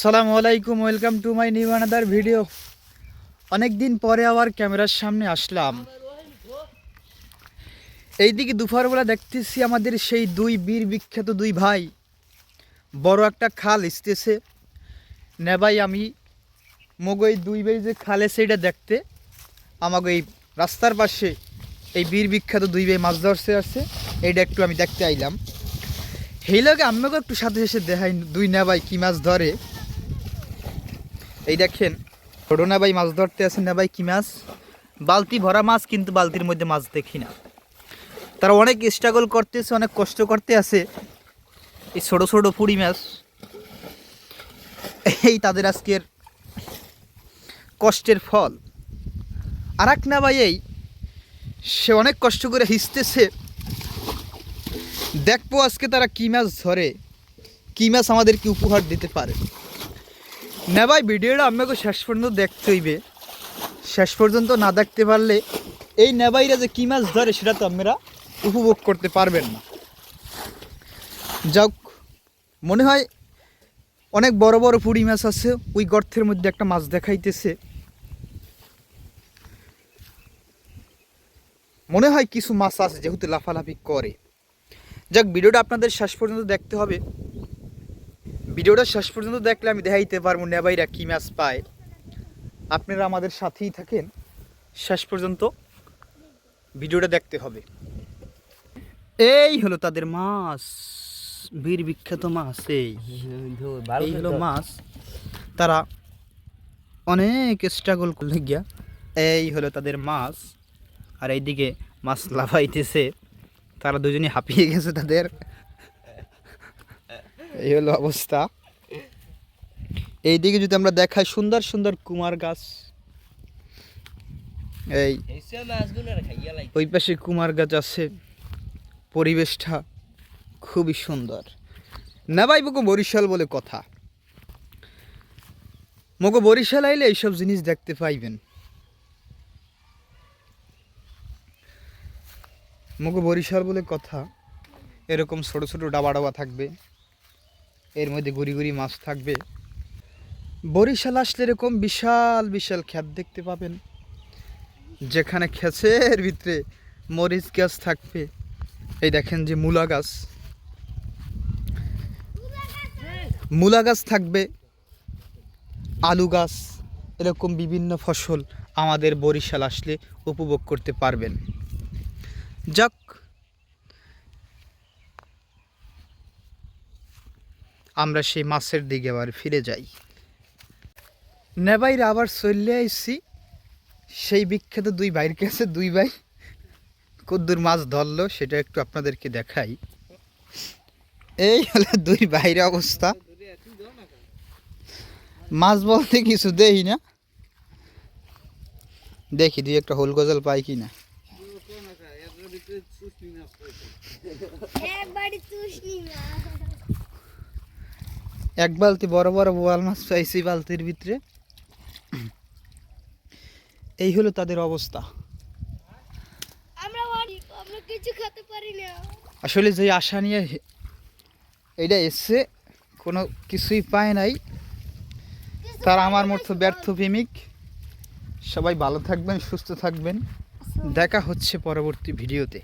সালাম আলাইকুম, welcome to my new another video. অনেক দিন পরে আবার ক্যামেরার সামনে আসলাম। এইদিকে দুপুরবেলা দেখতেছি আমাদের সেই দুই বীর বিখ্যাত দুই ভাই। বড় একটা খাল ইসতেছে নে ভাই, আমি মগো এই দুই ভাই যে খালে সেইটা দেখতে। আমাকে এই রাস্তার পাশে এই বীর বিখ্যাত দুই ভাই মাছ ধরছে আসছে এইটা একটু আমি দেখতে আইলাম। সেই লগে একটু সাথে এসে দেখাই দুই নেবাই কি মাছ ধরে। এই দেখেন, ছোট নেবাই মাছ ধরতে আসেন না নেবাই কি মাছ? বালতি ভরা মাছ, কিন্তু বালতির মধ্যে মাছ দেখি না। তারা অনেক স্ট্রাগল করতেছে, অনেক কষ্ট করতে আছে। এই ছোট ছোট পুরি মাছ। এই তাদের আজকের কষ্টের ফল। আর এক নেবাই এই, সে অনেক কষ্ট করে হিসতেছে। দেখব আজকে তারা কী মাছ ধরে, কী মাছ আমাদেরকে উপহার দিতে পারে। না ভাই, ভিডিওটা আমাকে শেষ পর্যন্ত দেখতে হইবে। শেষ পর্যন্ত না দেখতে পারলে এই নেবাইরা যে কী মাছ ধরে সেটা তো আপনারা উপভোগ করতে পারবেন না। যাক, মনে হয় অনেক বড় বড় পুঁড়ি মাছ আছে, ওই গর্তের মধ্যে একটা মাছ দেখাইতেছে। মনে হয় কিছু মাছ আছে যেহেতু লাফালাফি করে। যাক, ভিডিওটা আপনাদের শেষ পর্যন্ত দেখতে হবে। ভিডিওটা শেষ পর্যন্ত দেখলে আমি দেখাইতে পারব নেবাইরা কী মাছ পায়। আপনারা আমাদের সাথেই থাকেন। শেষ পর্যন্ত ভিডিওটা দেখতে হবে। এই হলো তাদের মাছ। বীর বিখ্যাত মাছ এই। এই হলো মাছ। তারা অনেক স্ট্রাগল করলে গিয়া এই হলো তাদের মাছ। আর এইদিকে মাছ লাফাইতেছে। তারা দুজনে হাঁপিয়ে গেছে তাদের। এই হলো অবস্থা। এইদিকে যদি আমরা দেখাই সুন্দর সুন্দর কুমার গাছ। এই ওই পাশে কুমার গাছ আছে। পরিবেশটা খুবই সুন্দর। না ভাই বকো বরিশাল বলে কথা। মগো বরিশাল আইলে এইসব জিনিস দেখতে পাইবেন। মগো বরিশাল বলে কথা। এরকম ছোট ছোট ডাবা ডাবা থাকবে। এর মধ্যে গুড়ি গুড়ি মাছ থাকবে। বরিশাল আসলে এরকম বিশাল বিশাল ক্ষেত দেখতে পাবেন। যেখানে ক্ষেতের ভিতরে মরিচ গাছ থাকবে। এই দেখেন যে মূলা গাছ। মূলা গাছ থাকবে, আলু গাছ, এরকম বিভিন্ন ফসল আমাদের বরিশাল আসলে উপভোগ করতে পারবেন। যাক আমরা সেই মাছের দিকে আবার ফিরে যাই। নেবাইরা আবার চলে আইসি সেই বিখ্যাত দুই ভাইয়ের কাছে, দুই ভাই কদ্দুর মাছ ধরলো, সেটা একটু আপনাদেরকে দেখাই। এই হলো দুই ভাইয়ের অবস্থা। মাছ বলতে কিছু দেই না। দেখি দুই একটা হোল গজল পাই কি না একবারই চুষনি না। এক বালতি বড় বড় বোয়াল মাছ পাইছি বালতির ভিতরে। এই হলো তাদের অবস্থা। আসলে যে আশা নিয়ে এইটা এসছে কোনো কিছুই পায় নাই। তারা আমার মতো ব্যর্থ প্রেমিক। সবাই ভালো থাকবেন সুস্থ থাকবেন। দেখা হচ্ছে পরবর্তী ভিডিওতে।